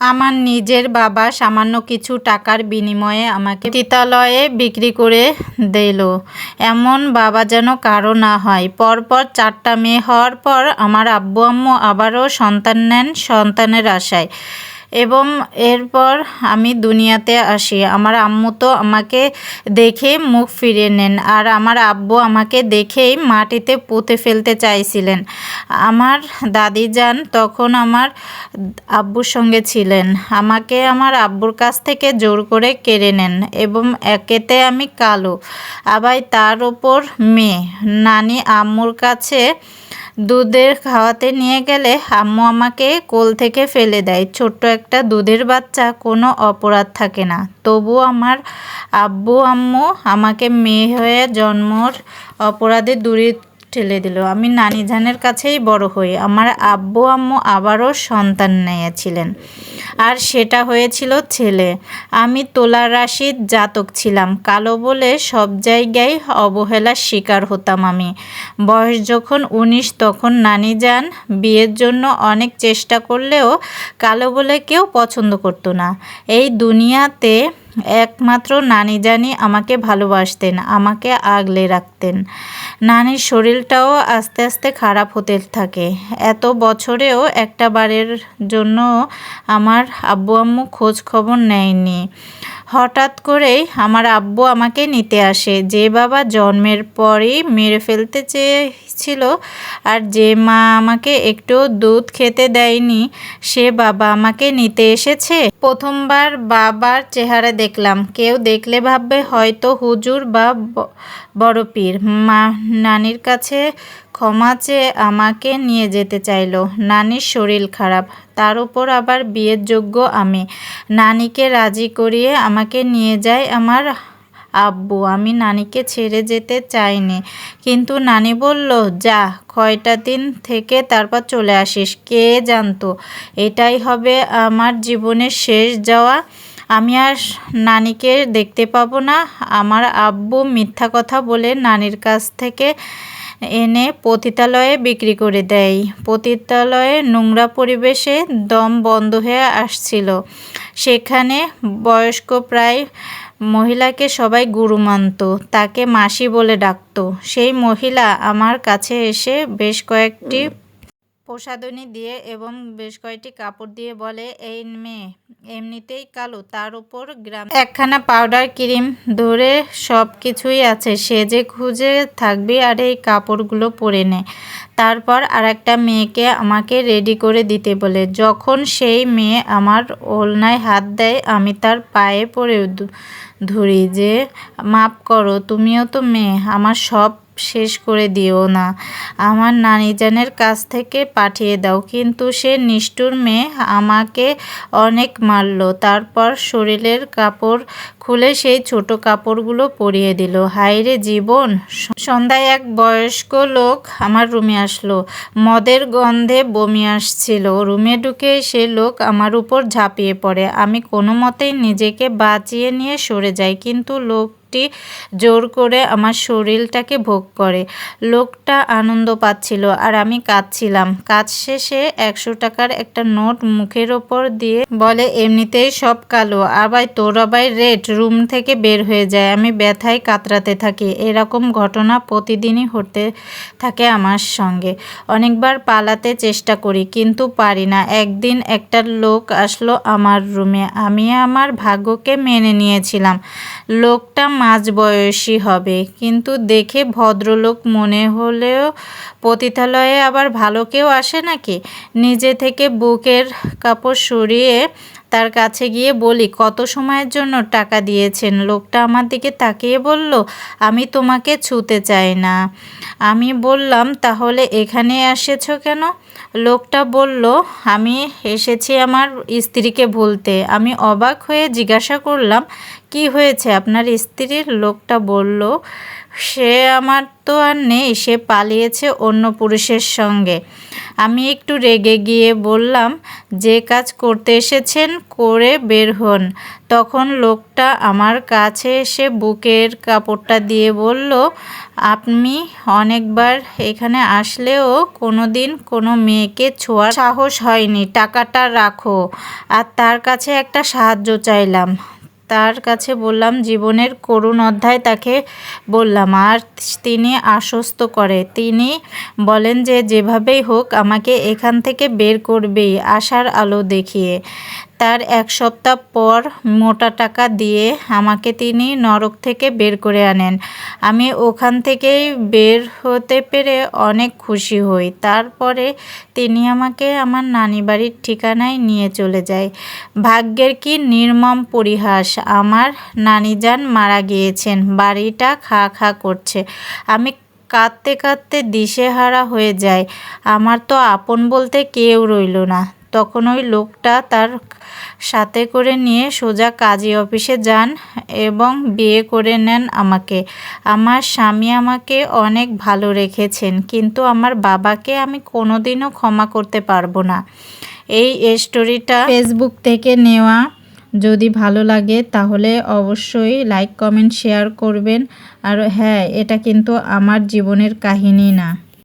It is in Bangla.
আমার নিজের বাবা সামান্য কিছু টাকার বিনিময়ে আমাকে তিতালয়ে বিক্রি করে দিল। এমন বাবা যেন কারও না হয়। পরপর চারটা মেয়ে হওয়ার পর আমার আব্বু আম্মু আবারও সন্তান নেন সন্তানের আশায়। এবং এরপর আমি দুনিয়াতে আসি। আমার আম্মু তো আমাকে দেখে মুখ ফিরিয়ে নেন আর আমার আব্বু আমাকে দেখেই মাটিতে পুঁতে ফেলতে চাইছিলেন। আমার দাদি যান তখন আমার আব্বুর সঙ্গে ছিলেন। আমাকে আমার আব্বুর কাছ থেকে জোর করে কেড়ে নেন এবং একেতে আমি কালো আবার তার ওপর মেয়ে। নানি আম্মুর কাছে দুধের খাওয়াতে নিয়ে গেলে আম্মু আমাকে কোল থেকে ফেলে দেয়। ছোট্ট একটা দুধের বাচ্চা, কোনো অপরাধ থাকে না। তবু আমার আব্বু আম্মু আমাকে মেয়ে হয়ে জন্মর অপরাধে দূরে ঠেলে দিল। আমি নানি জানের কাছেই বড় হই। আমার আব্বু আম্মু আবারও সন্তান নিয়েছিলেন। আর সেটা হয়েছিল ছেলে। আমি তোলা রাশির জাতক ছিলাম। কালো বলে সব জায়গায় অবহেলার শিকার হতাম আমি। বয়স যখন উনিশ, তখন নানি যান বিয়ের জন্য অনেক চেষ্টা করলেও কালো বলে কেউ পছন্দ করতো না। এই দুনিয়াতে একমাত্র নানি জানি আমাকে ভালোবাসতেন, আমাকে আগলে রাখতেন। নানির শরীরটাও আস্তে আস্তে খারাপ হতে থাকে। এত বছরেও একটা বারের জন্য আমার আব্বু আম্মু খোঁজ খবর নেয়নি। হঠাৎ করেই আমার আব্বু আমাকে নিতে আসে। যে বাবা জন্মের পরেই মেরে ফেলতে চেয়েছিল আর যে মা আমাকে একটু দুধ খেতে দেয়নি, সে বাবা আমাকে নিতে এসেছে। প্রথমবার বাবার চেহারা দেখলাম। কেউ দেখলে ভাববে হয়তো হুজুর বা বড় পীর। মা, নানির কাছে ক্ষমা চেয়ে আমাকে নিয়ে যেতে চাইলো। নানির শরীর খারাপ, তার উপর আবার বিয়ের যোগ্য আমি। নানিকে রাজি করিয়ে আমাকে নিয়ে যায় আমার আব্বু। আমি নানিকে ছেড়ে যেতে চাইনি, কিন্তু নানি বলল, যা, কয়টা দিন থেকে তারপর চলে আসিস, কে জানতো? এটাই হবে আমার জীবনের শেষ যাওয়া। আমি আর নানিকে দেখতে পাবো না। আমার আব্বু মিথ্যা কথা বলে নানির কাছ থেকে এনে পতিতালয়ে বিক্রি করে দেয়। পতিতালয়ে নোংরা পরিবেশে দম বন্ধ হয়ে আসছিল। সেখানে বয়স্ক প্রায় মহিলাকে সবাই গুরু মানত, তাকে মাসি বলে ডাকত। সেই মহিলা আমার কাছে এসে বেশ কয়েকটি প্রসাদনী দিয়ে এবং বেশ কয়েকটি কাপড় দিয়ে বলে, এই মেয়ে, এমনিতেই কালো, তার উপর গ্রাম একখানা পাউডার, ক্রিম ধরে সব কিছুই আছে, সে যে খুঁজে থাকবে আর এই কাপড়গুলো পরে নে। তারপর আর একটা মেয়েকে আমাকে রেডি করে দিতে বলে, যখন সেই মেয়ে আমার ওলনায় হাত দেয়, আমি তার পায়ে পড়ে ধরি যে, মাপ করো, তুমিও তো মেয়ে, আমার সব শেষ করে দিও না। আমার নানিজানের কাছ থেকে পাঠিয়ে দাও। কিন্তু সে নিষ্ঠুর মেয়ে আমাকে অনেক মারল। তারপর শরীরের কাপড় খুলে সেই ছোট কাপড়গুলো পরিয়ে দিল। হাইরে জীবন! সন্ধ্যায় এক বয়স্ক লোক আমার রুমে আসলো। মদের গন্ধে বমি আসছিল। রুমে ঢুকে সে লোক আমার উপর ঝাঁপিয়ে পড়ে। আমি কোনো মতেই নিজেকে বাঁচিয়ে নিয়ে সরে যাই। কিন্তু লোক লোকটি জোর করে আমার শরীরটাকে ভোগ করে। লোকটা আনন্দ পাচ্ছিল আর আমি কাঁদছিলাম। কাজ শেষে একশো টাকার একটা নোট মুখের ওপর দিয়ে বলে, এমনিতেই সব কালো। আবার তোর আবার রেড রুম থেকে বের হয়ে যায়। আমি ব্যথায় কাতরাতে থাকি। এরকম ঘটনা প্রতিদিনই হতে থাকে আমার সঙ্গে। অনেকবার পালাতে চেষ্টা করি, কিন্তু পারি না। একদিন একটা লোক আসলো আমার রুমে। আমি আমার ভাগ্যকে মেনে নিয়েছিলাম। লোকটা মাঝবয়সী হবে। কিন্তু দেখে ভদ্রলোক মনে হলেও পতিতালয়ে আবার ভালো কেউ আসে নাকি? নিজে থেকে বুকের কাপড় সরিয়ে তার কাছে গিয়ে বলি, কত সময়ের জন্য টাকা দিয়েছেন? লোকটা আমার দিকে তাকিয়ে বলল, আমি তোমাকে ছুতে চাই না। আমি বললাম, তাহলে এখানে এসেছ কেন? লোকটা বলল, আমি এসেছি আমার স্ত্রীকে বলতে। আমি অবাক হয়ে জিজ্ঞাসা করলাম কি হয়েছে? আপনার স্ত্রীর লোকটা বলল, সে আমার তো আর নেই, সে পালিয়েছে অন্য পুরুষের সঙ্গে। আমি একটু রেগে গিয়ে বললাম, যে কাজ করতে এসেছেন, করে বের হন। তখন লোকটা আমার কাছে এসে বুকের কাপড়টা দিয়ে বলল, আপনি অনেকবার এখানে আসলেও কোনো দিন কোনো মেয়েকে ছোঁয়ার সাহস হয়নি। টাকাটা রাখো। আর তার কাছে একটা সাহায্য চাইলাম। তার কাছে বললাম, জীবনের করুণ অধ্যায় তাকে বললাম, আর তিনি আশ্বস্ত করে। তিনি বলেন যে, যেভাবেই হোক, আমাকে এখান থেকে বের করবেই, আশার আলো দেখিয়ে। তার এক সপ্তাহ পর মোটা টাকা দিয়ে আমাকে তিনি নরক থেকে বের করে আনেন। আমি ওখান থেকেই বের হতে পেরে অনেক খুশি হই। তারপরে তিনি আমাকে আমার নানি বাড়ির ঠিকানায় নিয়ে চলে যায়। ভাগ্যের কি নির্মম পরিহাস, আমার নানিজান মারা গিয়েছেন, বাড়িটা খা খা করছে। আমি কাঁদতে কাঁদতে দিশেহারা হয়ে যায় আমার তো আপন বলতে কেউ রইল না। তখন ওই লোকটা তার সাথে করে নিয়ে সোজা কাজী অফিসে যান এবং বিয়ে করে নেন আমাকে। আমার স্বামী আমাকে অনেক ভালো রেখেছেন, কিন্তু আমার বাবাকে আমি কোনোদিনও ক্ষমা করতে পারব না। এই স্টোরিটা ফেসবুক থেকে নেওয়া। যদি ভালো লাগে তাহলে অবশ্যই লাইক কমেন্ট শেয়ার করবেন। আর হ্যাঁ এটা কিন্তু আমার জীবনের কাহিনী না।